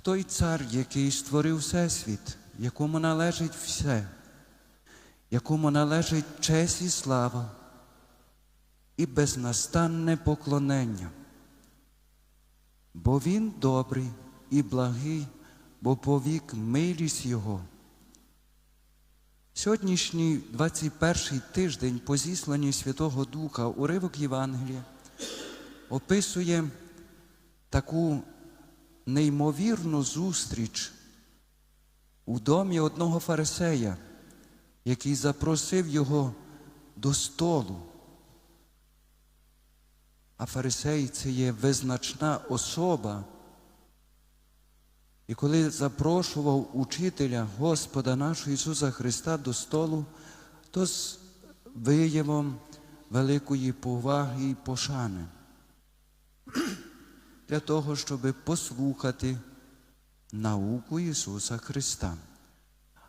той цар, який створив Всесвіт, якому належить все, якому належить честь і слава і безнастанне поклонення. Бо Він добрий і благий, бо повік милість Його. Сьогоднішній 21-й тиждень по зісланні Святого Духа уривок Євангелія описує таку неймовірну зустріч у домі одного фарисея, який запросив його до столу. А фарисей це є визначна особа. І коли запрошував учителя Господа нашого Ісуса Христа до столу, то з виявом великої поваги і пошани для того, щоб послухати науку Ісуса Христа.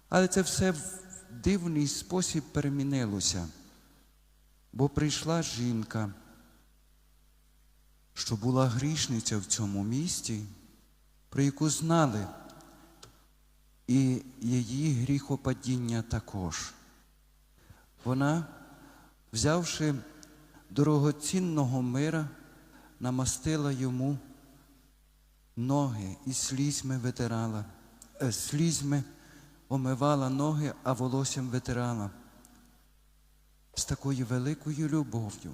Але це все в дивний спосіб перемінилося, бо прийшла жінка, що була грішниця в цьому місті, про яку знали, і її гріхопадіння також. Вона, взявши дорогоцінного мира, намастила йому ноги і слізьми витирала, е, слізьми омивала ноги, а волоссям витирала з такою великою любов'ю,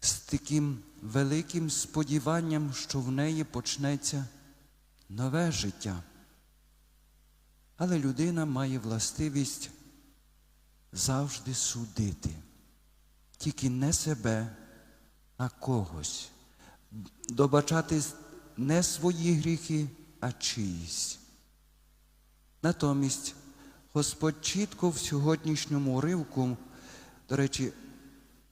з таким великим сподіванням, що в неї почнеться нове життя. Але людина має властивість завжди судити, тільки не себе, а когось, добачати не свої гріхи, а чиїсь. Натомість Господь чітко в сьогоднішньому уривку, до речі,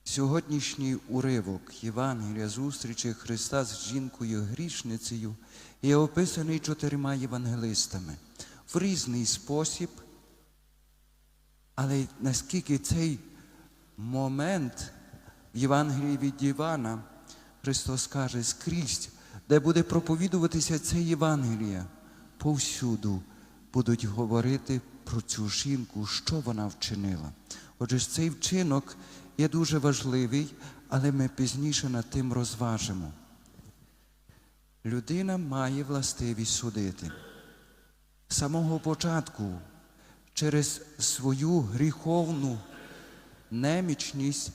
сьогоднішній уривок Євангелія зустрічі Христа з жінкою грішницею є описаний чотирма євангелистами в різний спосіб, але наскільки цей момент в Євангелії від Івана Христос каже скрізь, де буде проповідуватися це Євангеліє, повсюду будуть говорити про цю жінку, що вона вчинила. Отже, цей вчинок є дуже важливий, але ми пізніше над тим розважимо. Людина має властивість судити. З самого початку через свою гріховну немічність,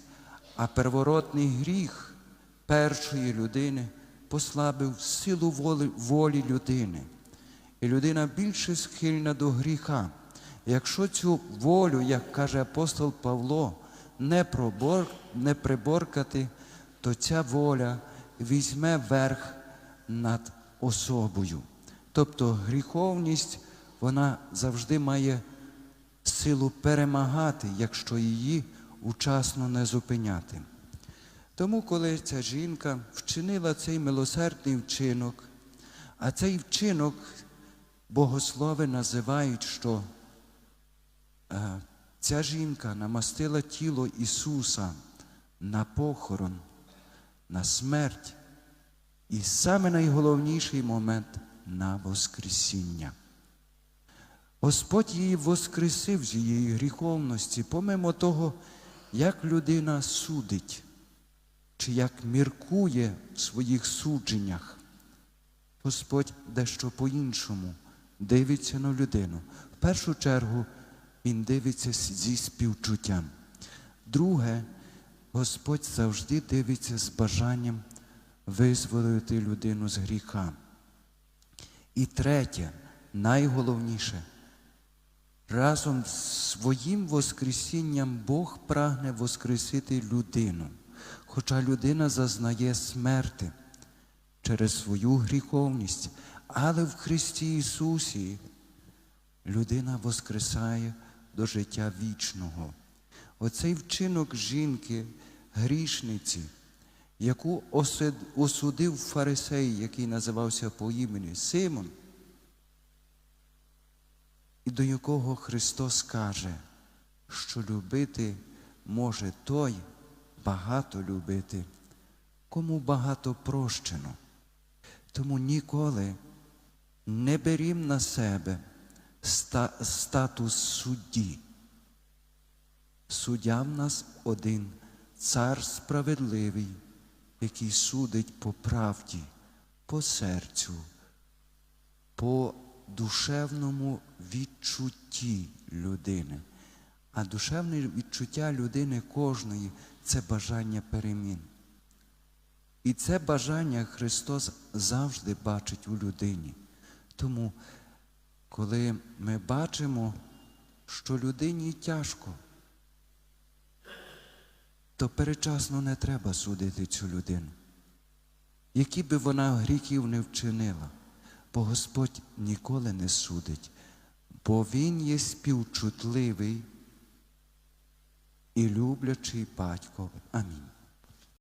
а первородний гріх першої людини послабив силу волі, людини. І людина більше схильна до гріха. Якщо цю волю, як каже апостол Павло, не, пробор, не приборкати, то ця воля візьме верх над особою. Тобто гріховність вона завжди має силу перемагати, якщо її учасно не зупиняти. Тому, коли ця жінка вчинила цей милосердний вчинок, а цей вчинок богослови називають, що е, ця жінка намастила тіло Ісуса на похорон, на смерть, і саме найголовніший момент на Воскресіння. Господь її воскресив з її гріховності, помимо того, як людина судить, чи як міркує в своїх судженнях. Господь дещо по-іншому дивиться на людину. В першу чергу Він дивиться зі співчуттям. Друге, Господь завжди дивиться з бажанням визволити людину з гріха. І третє, найголовніше, разом з своїм Воскресінням Бог прагне воскресити людину, хоча людина зазнає смерти через свою гріховність, але в Христі Ісусі людина воскресає до життя вічного. Оцей вчинок жінки, грішниці, яку осудив фарисей, який називався по імені Симон, і до якого Христос каже, що любити може той багато любити, кому багато прощено. Тому ніколи не берім на себе статус судді. Суддя в нас один, цар справедливий, який судить по правді, по серцю, по душевному відчутті людини. А душевне відчуття людини кожної це бажання перемін. І це бажання Христос завжди бачить у людині. Тому, коли ми бачимо, що людині тяжко, то перечасно не треба судити цю людину. Які би вона гріхів не вчинила, бо Господь ніколи не судить, бо Він є співчутливий і люблячий батько. Амінь.